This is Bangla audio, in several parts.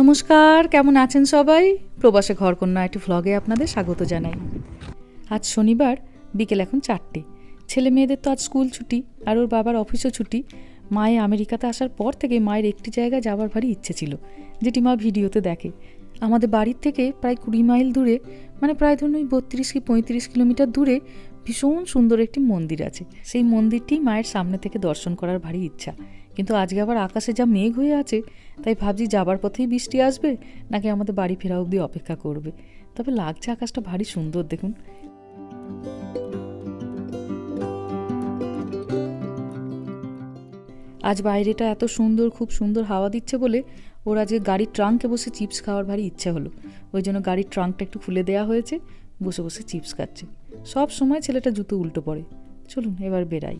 নমস্কার, কেমন আছেন সবাই? প্রবাসে ঘরকন্যা একটি ভ্লগে আপনাদের স্বাগত জানাই। আজ শনিবার, বিকেল এখন চারটে। ছেলে মেয়েদের তো আজ স্কুল ছুটি, আর ওর বাবার অফিসও ছুটি। মায়ে আমেরিকাতে আসার পর থেকে মায়ের একটি জায়গায় যাবার ভারী ইচ্ছে ছিল, যেটি মা ভিডিওতে দেখে। আমাদের বাড়ির থেকে প্রায় কুড়ি মাইল দূরে মানে প্রায় ধরুন ওই বত্রিশ কি পঁয়ত্রিশ কিলোমিটার দূরে, ভীষণ সুন্দর একটি মন্দির আছে। সেই মন্দিরটি মায়ের সামনে থেকে দর্শন করার ভারী ইচ্ছা। কিন্তু আজকে আবার আকাশে যা মেঘ হয়ে আছে, তাই ভাবছি যাবার পথেই বৃষ্টি আসবে, নাকি আমাদের বাড়ি ফেরা অবধি অপেক্ষা করবে। তবে লাগছে আকাশটা ভারী সুন্দর, দেখুন। আজ বাইরেটা এত সুন্দর, খুব সুন্দর হাওয়া দিচ্ছে বলে ওর আজকে গাড়ির ট্রাঙ্কে বসে চিপস খাওয়ার ভারী ইচ্ছা হলো। ওই জন্য গাড়ির ট্রাঙ্কটা একটু খুলে দেওয়া হয়েছে, বসে বসে চিপস খাচ্ছে। সব সময় ছেলেটা জুতো উল্টো পড়ে চলুন, এবার বেরাই।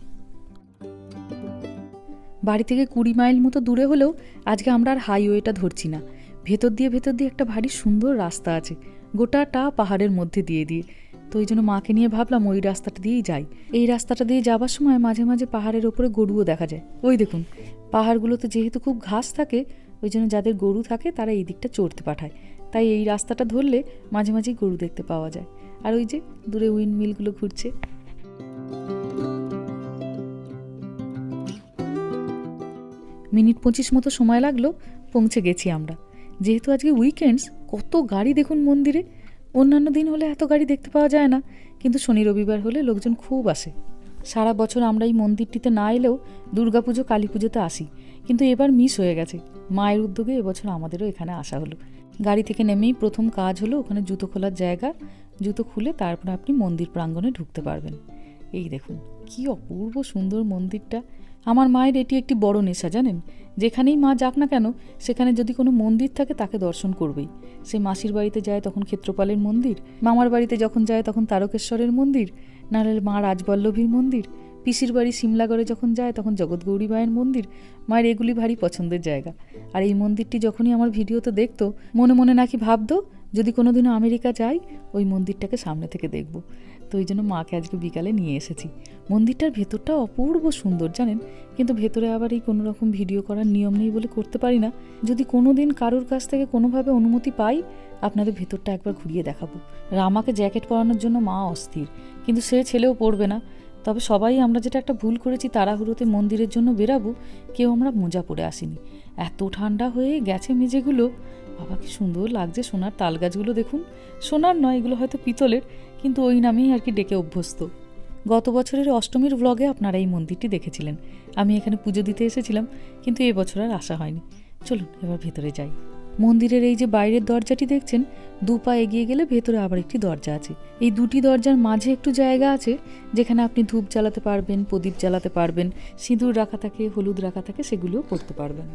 বাড়ি থেকে কুড়ি মাইল মতো দূরে হলেও আজকে আমরা আর হাইওয়েটা ধরছি না। ভেতর দিয়ে ভেতর দিয়ে একটা ভারী সুন্দর রাস্তা আছে। গোটাটা পাহাড়ের মধ্যে দিয়ে দিয়ে। তো ওই জন্য মাকে নিয়ে ভাবলাম ওই রাস্তাটা দিয়েই যাই। এই রাস্তাটা দিয়ে যাবার সময় মাঝে মাঝে পাহাড়ের ওপরে গরুও দেখা যায়। ওই দেখুন, পাহাড়গুলোতে যেহেতু খুব ঘাস থাকে, ওই জন্য যাদের গরু থাকে তারা এই দিকটা চড়তে পাঠায়। তাই এই রাস্তাটা ধরলে মাঝে মাঝেই গরু দেখতে পাওয়া যায়। আর ওই যে দূরে উইন্ড মিলগুলো ঘুরছে। মিনিট পঁচিশ মতো সময় লাগল, পৌঁছে গেছি আমরা। যেহেতু আজকে উইকেন্ডস কত গাড়ি দেখুন মন্দিরে। অন্যান্য দিন হলে এত গাড়ি দেখতে পাওয়া যায় না, কিন্তু শনি রবিবার হলে লোকজন খুব আসে। সারা বছর আমরা এই মন্দিরটিতে না এলেও দুর্গাপুজো কালী পুজোতে আসি, কিন্তু এবার মিস হয়ে গেছে। মায়ের উদ্যোগে এবছর আমাদেরও এখানে আসা হলো। গাড়ি থেকে নেমেই প্রথম কাজ হলো ওখানে জুতো খোলার জায়গা। জুতো খুলে তারপর আপনি মন্দির প্রাঙ্গণে ঢুকতে পারবেন। এই দেখুন, কি অপূর্ব সুন্দর মন্দিরটা। আমার মায়ের এটি একটি বড় নেশা, জানেন? যেখানেই মা যাক না কেন, সেখানে যদি কোনো মন্দির থাকে, তাকে দর্শন করবেই। সে মাসির বাড়িতে যায় তখন ক্ষেত্রপালের মন্দির, মামার বাড়িতে যখন যায় তখন তারকেশ্বরের মন্দির, নাহলে মা রাজবল্লভীর মন্দির, পিসির বাড়ি সিমলাগড়ে যখন যায় তখন জগৎগৌরী মায়ের মন্দির, মায়ের এগুলি ভারী পছন্দের জায়গা। আর এই মন্দিরটি যখনই আমার ভিডিওতে দেখতো, মনে মনে নাকি ভাবতো, যদি কোনোদিনও আমেরিকা যাই, ওই মন্দিরটাকে সামনে থেকে দেখব। তো ওই জন্য মাকে আজকে বিকালে নিয়ে এসেছি। মন্দিরটার ভেতরটা অপূর্ব সুন্দর, জানেন? কিন্তু ভেতরে আবার এই কোনো রকম ভিডিও করার নিয়ম নেই বলে করতে পারি না। যদি কোনো দিন কারোর কাছ থেকে কোনোভাবে অনুমতি পাই, আপনাদের ভেতরটা একবার ঘুরিয়ে দেখাবো। রামাকে জ্যাকেট পরানোর জন্য মা অস্থির, কিন্তু সে ছেলেও পড়বে না। তবে সবাই আমরা যেটা একটা ভুল করেছি তাড়াহুড়োতে মন্দিরের জন্য বেরাবো, কেউ আমরা মোজা পরে আসিনি। এত ঠান্ডা হয়ে গেছে মেঝেগুলো বাবা, কি সুন্দর লাগছে সোনার তাল গাছগুলো দেখুন। সোনার নয়, এগুলো হয়তো পিতলের, কিন্তু ওই নামেই আর কি ডেকে অভ্যস্ত। গত বছরের অষ্টমীর ব্লগে আপনারা এই মন্দিরটি দেখেছিলেন। আমি এখানে পুজো দিতে এসেছিলাম, কিন্তু এবছর আর আসা হয়নি। চলুন, এবার ভেতরে যাই। মন্দিরের এই যে বাইরের দরজাটি দেখছেন দু পা এগিয়ে গেলে ভেতরে আবার একটি দরজা আছে। এই দুটি দরজার মাঝে একটু জায়গা আছে, যেখানে আপনি ধূপ জ্বালাতে পারবেন, প্রদীপ জ্বালাতে পারবেন, সিঁদুর রাখা থাকে, হলুদ রাখা থাকে, সেগুলোও করতে পারবেন।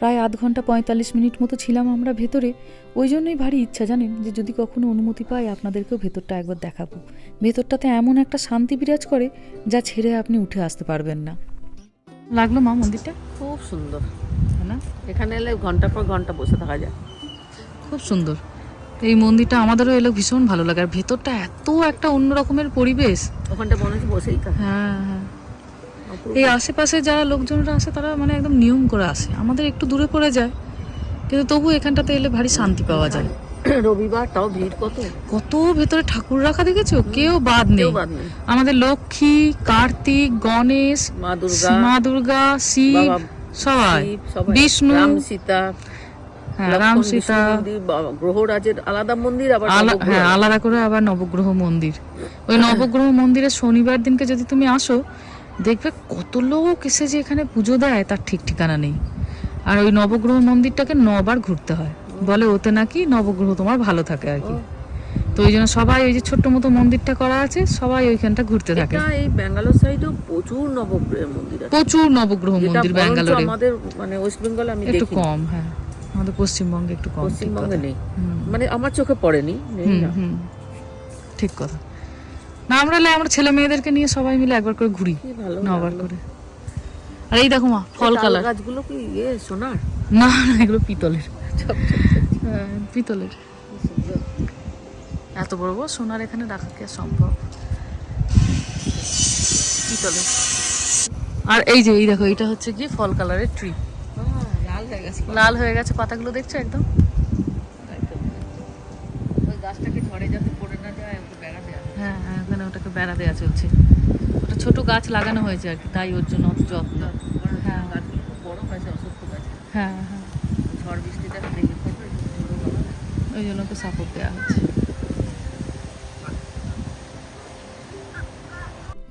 প্রায় আধ ঘণ্টা পঁয়তাল্লিশ মিনিট মতো ছিলাম আমরা ভেতরে। ওই জন্যই ভারী ইচ্ছা জানেন? যে যদি কখনো অনুমতি পাই আপনাদেরকেও ভেতরটা একবার দেখাবো। ভেতরটাতে এমন একটা শান্তি বিরাজ করে যা ছেড়ে আপনি উঠে আসতে পারবেন না। লাগল মা মন্দিরটা? খুব সুন্দর। না? এখানে এলে ঘণ্টার পর ঘণ্টা বসে থাকা যায়। খুব সুন্দর। এই মন্দিরটা আমাদেরও এলো ভীষণ ভালো লাগে। আর ভেতরটা এত একটা অন্য রকমের পরিবেশ। ওখানটা মনে হচ্ছে বসেই হ্যাঁ হ্যাঁ। এই আশেপাশে যারা লোকজনরা আসে তারা মানে একদম নিয়ম করে আসে। আমাদের একটু দূরে পড়ে যায় কিন্তু তবু এখানটাতে এলে ভারী শান্তি পাওয়া যায়। রবিবার তাও ভিড় কত? কত ভেতরে ঠাকুর রাখা দেখেছ? কেউ বাদ নেই। আমাদের লক্ষ্মী কার্তিক গণেশ মা দুর্গা মা দুর্গা শিব সবাই। বিষ্ণু। সীতা। হ্যাঁ রাম সীতা। গ্রহরাজের আলাদা মন্দির আবার হ্যাঁ আলাদা করে আবার নবগ্রহ মন্দির। ওই নবগ্রহ মন্দিরে শনিবার দিনকে যদি তুমি আসো দেখবে কত লোক এসে যে এখানে পুজো দেয় তার ঠিক ঠিকানা নেই। আর ওই নবগ্রহ মন্দিরটাকে নবার ঘুরতে হয়। বলে ওতে নাকি নবগ্রহ তোমার ভালো থাকে আর কি। তো ওই জন্য সবাই ওই যে ছোট্ট মতো মন্দিরটা করা আছে সবাই ওইখানটা ঘুরতে থাকে। এই ব্যাঙ্গালোর সাইডেও প্রচুর নবগ্রহের মন্দির প্রচুর নবগ্রহ মন্দির ব্যাঙ্গালোরে। আমাদের মানে ওয়েস্ট বেঙ্গলে আমি একটু কম হ্যাঁ। আমাদের পশ্চিমবঙ্গে একটু কম পশ্চিমবঙ্গে নেই। মানে আমার চোখে পড়েনি। ঠিক কথা। না আমরা আমরা ছেলে মেয়েদেরকে নিয়ে সবাই মিলে একবার করে ঘুরি নবার করে। আর এই দেখো মা ফল কালার। গাছগুলো কি ইয়ে সোনার? না না এগুলো পিতলের। হ্যাঁ, পিতলের। এত বড় বড় সোনার এখানে রাখা কি সম্ভব? পিতলের। আর এই যে এই দেখো এটা হচ্ছে কি ফল কালারের ট্রি। লাল হয়ে গেছে। লাল হয়ে গেছে পাতাগুলো দেখছ একদম। ওই গাছটাকে ঝড়ে যাতে পড়ে না যায় ওকে বেড়া দেওয়া হ্যাঁ হ্যাঁ ওখানে ওটাকে বেড়া দেওয়া চলছে। ওটা ছোট গাছ লাগানো হয়েছে আর কি তাই ওর জন্য অত যত্ন। হ্যাঁ। হ্যাঁ হ্যাঁ। ওই জন্য ওকে সাপোর্ট দেওয়া হচ্ছে।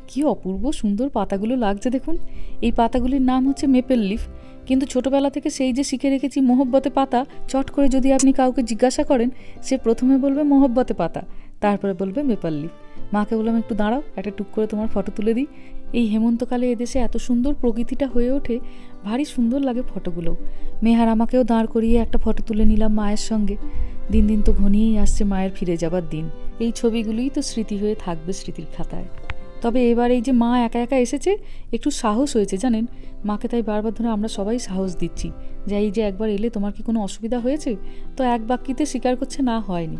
কি অপূর্ব সুন্দর পাতাগুলো লাগছে দেখুন। এই পাতাগুলির নাম হচ্ছে মেপেল লিফ কিন্তু ছোটবেলা থেকে সেই যে শিখে রেখেছি মোহব্বতে পাতা চট করে যদি আপনি কাউকে জিজ্ঞাসা করেন সে প্রথমে বলবে মোহব্বতে পাতা তারপরে বলবে মেপাল লিফ মাকে বললাম, একটু দাঁড়াও, একটা টুক করে তোমার ফটো তুলে দিই। এই হেমন্তকালে এদেশে এত সুন্দর প্রকৃতিটা হয়ে ওঠে, ভারী সুন্দর লাগে ফটোগুলো। মেহার আমাকেও দাঁড় করিয়ে একটা ফটো তুলে নিলাম মায়ের সঙ্গে। দিন দিন তো ঘনিয়েই আসছে মায়ের ফিরে যাবার দিন। এই ছবিগুলোই তো স্মৃতি হয়ে থাকবে স্মৃতির খাতায়। তবে এবার এই যে মা একা একা এসেছে, একটু সাহস হয়েছে, জানেন? মাকে তাই বারবার ধরে আমরা সবাই সাহস দিচ্ছি। যে এই যে একবার এলে তোমার কি কোনো অসুবিধা হয়েছে? তো এক বাক্যিতে স্বীকার করছে না, হয়নি।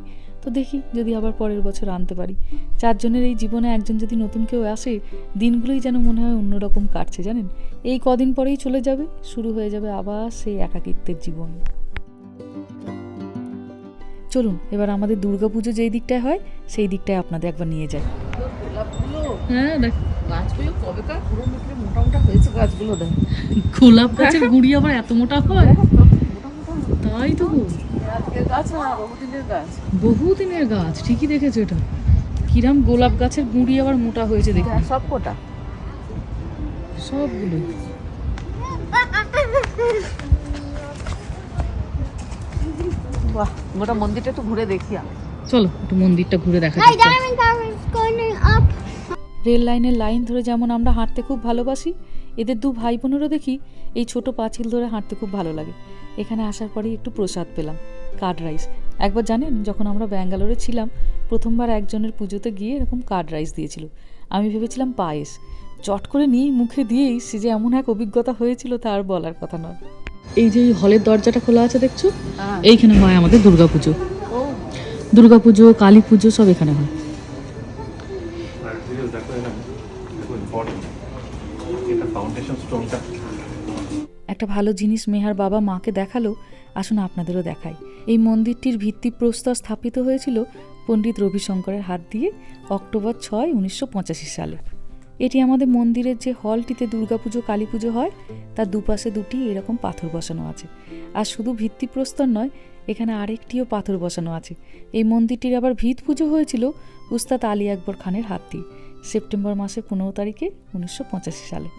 দেখি যদি আবার পরের বছর আনতে পারি। চারজনের এই জীবনে একজন যদি নতুন কেউ আসে দিনগুলোই যেন মনে হয় অন্যরকম কাটছে জানেন? এই কদিন পরেই চলে যাবে শুরু হয়ে যাবে আবার সেই একাকিত্বের জীবন। চলুন এবার আমাদের দুর্গাপুজো যেই দিকটায় হয় সেই দিকটায় আপনাদের একবার নিয়ে যাই। হ্যাঁ দেখ। গাছগুলো কবেকার পুরো মোটা মোটা হয়েছে গাছগুলো দেখ। গোলাপ গাছের গুড়ি আবার এত মোটা হয়? তাই তো। বহুদিনের গাছ? ঠিকই দেখেছ এটা। কিরাম গোলাপ গাছের গুঁড়ি আবার মোটা হয়েছে দেখি হ্যাঁ, সব কটা। সবগুলো। বাহ গোটা মন্দিরটা একটু ঘুরে দেখি আমি। চলো একটু মন্দিরটা ঘুরে দেখা. রেল লাইনের লাইন ধরে যেমন আমরা হাঁটতে খুব ভালোবাসি এদের দু ভাই বোনেরও দেখি এই ছোট পাঁচিল ধরে হাঁটতে খুব ভালো লাগে। এখানে আসার পরেই একটু প্রসাদ পেলাম। Curd rice. একবার জানেন যখন আমরা ব্যাঙ্গালোরে ছিলাম প্রথমবার একজনের পুজোতে গিয়ে এরকম কার্ড রাইস দিয়েছিল। আমি ভেবেছিলাম পায়েস। চট করে নিয়ে মুখে দিয়েই সে যে এমন এক অভিজ্ঞতা হয়েছিল তা আর বলার কথা নয়। এই যে হলের দরজাটা খোলা আছে দেখছ? এইখানে হয় আমাদের দুর্গাপুজো ও। দুর্গাপুজো কালী পুজো সব এখানে হয়। একটা ভালো জিনিস মেহার বাবা মাকে দেখাল আসুন আপনাদেরও দেখাই। এই মন্দিরটির ভিত্তিপ্রস্তর স্থাপিত হয়েছিল পণ্ডিত রবিশঙ্করের হাত দিয়ে অক্টোবর ছয়, উনিশশো সালে। এটি আমাদের মন্দিরের যে হলটিতে দুর্গাপুজো কালী পুজো হয়, তার দুপাশে দুটি এরকম পাথর বসানো আছে। আর শুধু ভিত্তিপ্রস্তর নয়, এখানে আরেকটিও পাথর বসানো আছে। এই মন্দিরটির আবার ভিত পুজো হয়েছিল উস্তাদ আলী আকবর খানের হাত দিয়ে, সেপ্টেম্বর মাসের পনেরো তারিখে, উনিশশো পঁচাশি সালে।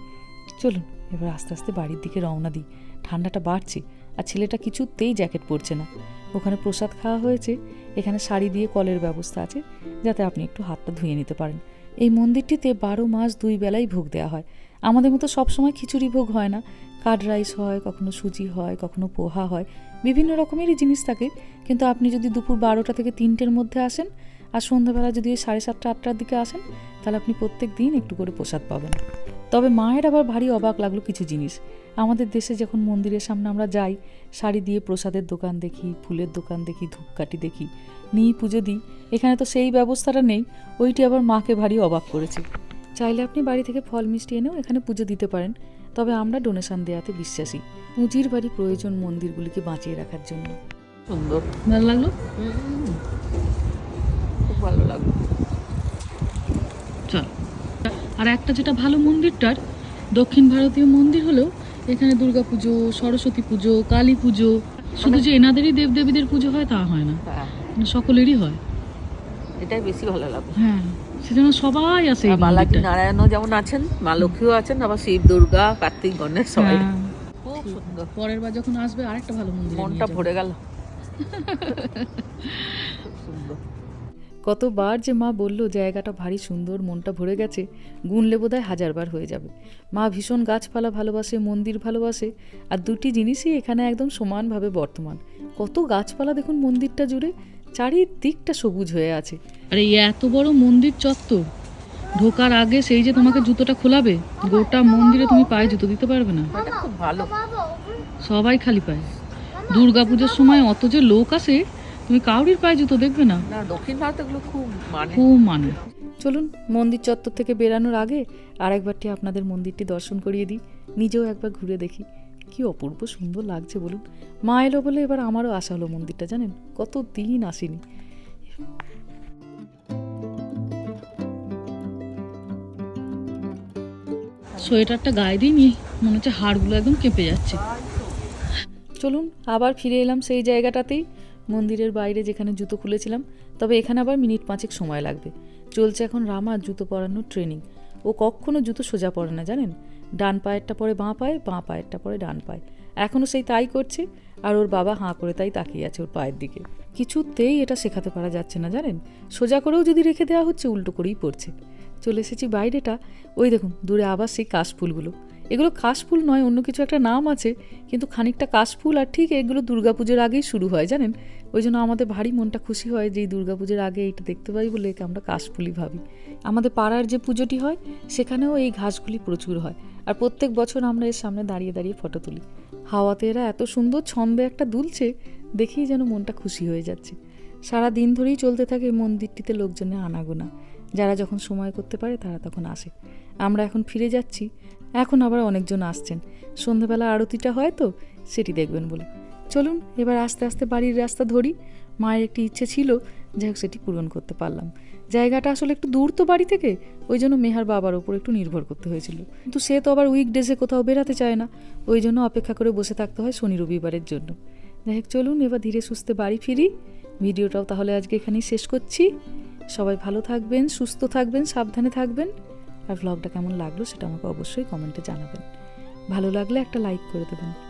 চলুন, এবার আস্তে আস্তে বাড়ির দিকে রওনা দিই। ঠান্ডাটা বাড়ছে। আর ছেলেটা কিছুতেই জ্যাকেট পরছে না। ওখানে প্রসাদ খাওয়া হয়েছে, এখানে শাড়ি দিয়ে কলের ব্যবস্থা আছে, যাতে আপনি একটু হাতটা ধুয়ে নিতে পারেন। এই মন্দিরটিতে বারো মাস দুই বেলাই ভোগ দেওয়া হয়। আমাদের মতো সবসময় খিচুড়ি ভোগ হয় না। কার্ড রাইস হয়, কখনো সুজি হয়, কখনো পোহা হয়, বিভিন্ন রকমেরই জিনিস থাকে। কিন্তু আপনি যদি দুপুর বারোটা থেকে তিনটের মধ্যে আসেন আর সন্ধ্যাবেলা যদি সাড়ে সাতটা, আটটার দিকে আসেন, তাহলে আপনি প্রত্যেক দিন একটু করে প্রসাদ পাবেন। তবে মায়ের আবার ভারী অবাক লাগল কিছু জিনিস। আমাদের দেশে যখন মন্দিরের সামনে আমরা যাই শাড়ি দিয়ে প্রসাদের দোকান দেখি ফুলের দোকান দেখি ধূপকাঠি দেখি নিয়ে পুজো দিই এখানে তো সেই ব্যবস্থাটা নেই ওইটি আবার মাকে ভারী অবাক করেছে। চাইলে আপনি বাড়ি থেকে ফল মিষ্টি এনেও এখানে পুজো দিতে পারেন তবে আমরা ডোনেশন দেওয়াতে বিশ্বাসী পুঁজির বাড়ি প্রয়োজন মন্দিরগুলিকে বাঁচিয়ে রাখার জন্য। সুন্দর। ভালো লাগল হুম। খুব ভালো লাগল চল আর একটা যেটা ভালো মন্দিরটার দক্ষিণ ভারতীয় মন্দির হলেও এখানে দুর্গা পুজো সরস্বতী পুজো কালী পুজো। শুধু যে এনাদেরই দেবদেবীদের পুজো হয় তা হয় না। হ্যাঁ। মানে সকলেরই হয়। এটাই বেশি ভালো লাগল হ্যাঁ সেজন্য সবাই আর বালাজি নারায়ণও যেমন আছেন মা লক্ষ্মীও আছেন আবার শিব দুর্গা কার্তিক গণেশ সবাই। হ্যাঁ। খুব সুন্দর। পরের বার যখন আসবে আরেকটা ভালো মন্দির মনটা ভরে গেল। খুব সুন্দর। কতবার যে মা বলল জায়গাটা ভারী সুন্দর মনটা ভরে গেছে গুনলে বোধহয় হাজারবার হয়ে যাবে। মা ভীষণ গাছপালা ভালোবাসে মন্দির ভালোবাসে আর দুটি জিনিসই এখানে একদম সমানভাবে বর্তমান। কত গাছপালা দেখুন মন্দিরটা জুড়ে চারিদিকটা সবুজ হয়ে আছে। আর এই এত বড় মন্দির চত্বর ঢোকার আগে সেই যে তোমাকে জুতোটা খোলাবে গোটা মন্দিরে তুমি পায়ে জুতো দিতে পারবে না। খুব ভালো। সবাই খালি পায়। দুর্গা পুজোর সময় অত যে লোক আসে তুমি কাউরির পায়ে জুতো দেখবে না। না দক্ষিণ ভারতে এগুলো খুব মানে। খুব মানে। চলুন মন্দির চত্বর থেকে বেরানোর আগে আর একবারটি আপনাদের মন্দিরটি দর্শন করিয়ে দিই। নিজেও একবার ঘুরে দেখি। কি অপূর্ব সুন্দর লাগছে বলুন। মা এলো বলে এবার আমারও আসা হলো মন্দিরটা জানেন? কত দিন আসিনি। সোয়েটারটা গায়ে দিইনি মনে হচ্ছে হাড়গুলো একদম কেঁপে যাচ্ছে। চলুন আবার ফিরে এলাম সেই জায়গাটাতেই। মন্দিরের বাইরে যেখানে জুতো খুলেছিলাম, তবে এখানে আবার মিনিট পাঁচেক সময় লাগবে। চলছে এখন রামার জুতো পরানোর ট্রেনিং ও কখনো জুতো সোজা পরে না, জানেন? ডান পায়েরটা পরে বাঁ পায়ে, বাঁ পায়েরটা পরে ডান পায়ে। এখনও সেই তাই করছে, আর ওর বাবা হাঁ করে তাই তাকিয়ে আছে ওর পায়ের দিকে। কিছুতেই এটা শেখাতে পারা যাচ্ছে না, জানেন? সোজা করেও যদি রেখে দেওয়া হচ্ছে, উল্টো করেই পড়ছে। চলে এসেছি বাইরেটা। ওই দেখুন, দূরে আবার সেই কাশফুলগুলো। এগুলো কাশফুল নয়, অন্য কিছু একটা নাম আছে, কিন্তু খানিকটা কাশফুল আর ঠিক এগুলো দুর্গাপুজোর আগেই শুরু হয়, জানেন? ওই জন্য আমাদের ভারী মনটা খুশি হয় যে এই দুর্গাপুজোর আগে এইটা দেখতে পাই বলে একে আমরা কাশফুলি ভাবি। আমাদের পাড়ার যে পুজোটি হয়, সেখানেও এই ঘাসগুলি প্রচুর হয়। আর প্রত্যেক বছর আমরা এর সামনে দাঁড়িয়ে দাঁড়িয়ে ফটো তুলি। হাওয়াতে এরা এত সুন্দর ছন্দে একটা দুলছে, দেখেই যেন মনটা খুশি হয়ে যাচ্ছে। সারা দিন ধরেই চলতে থাকে মন্দিরটিতে লোকজনের আনাগোনা। যারা যখন সময় করতে পারে, তারা তখন আসে। আমরা এখন ফিরে যাচ্ছি। এখন আবার অনেকজন আসছেন। সন্ধ্যাবেলা আরতিটা হয় তো, সেটি দেখবেন বলে। চলুন, এবার আস্তে আস্তে বাড়ির রাস্তা ধরি। মায়ের একটি ইচ্ছে ছিল, যাই হোক সেটি পূরণ করতে পারলাম। জায়গাটা আসলে একটু দূর তো বাড়ি থেকে, ওই জন্য মেহার বাবার ওপর একটু নির্ভর করতে হয়েছিল। কিন্তু সে তো আবার উইকডেজে কোথাও বেরাতে চায় না, ওই জন্য অপেক্ষা করে বসে থাকতে হয় শনি রবিবারের জন্য। যাই হোক, চলুন এবার ধীরে সুস্থে বাড়ি ফিরি। ভিডিওটাও তাহলে আজকে এখানেই শেষ করছি। সবাই ভালো থাকবেন, সুস্থ থাকবেন, সাবধানে থাকবেন। আর ভ্লগটা কেমন লাগল সেটা আমাকে অবশ্যই কমেন্টে জানাবেন। ভালো লাগলে একটা লাইক করে দেবেন।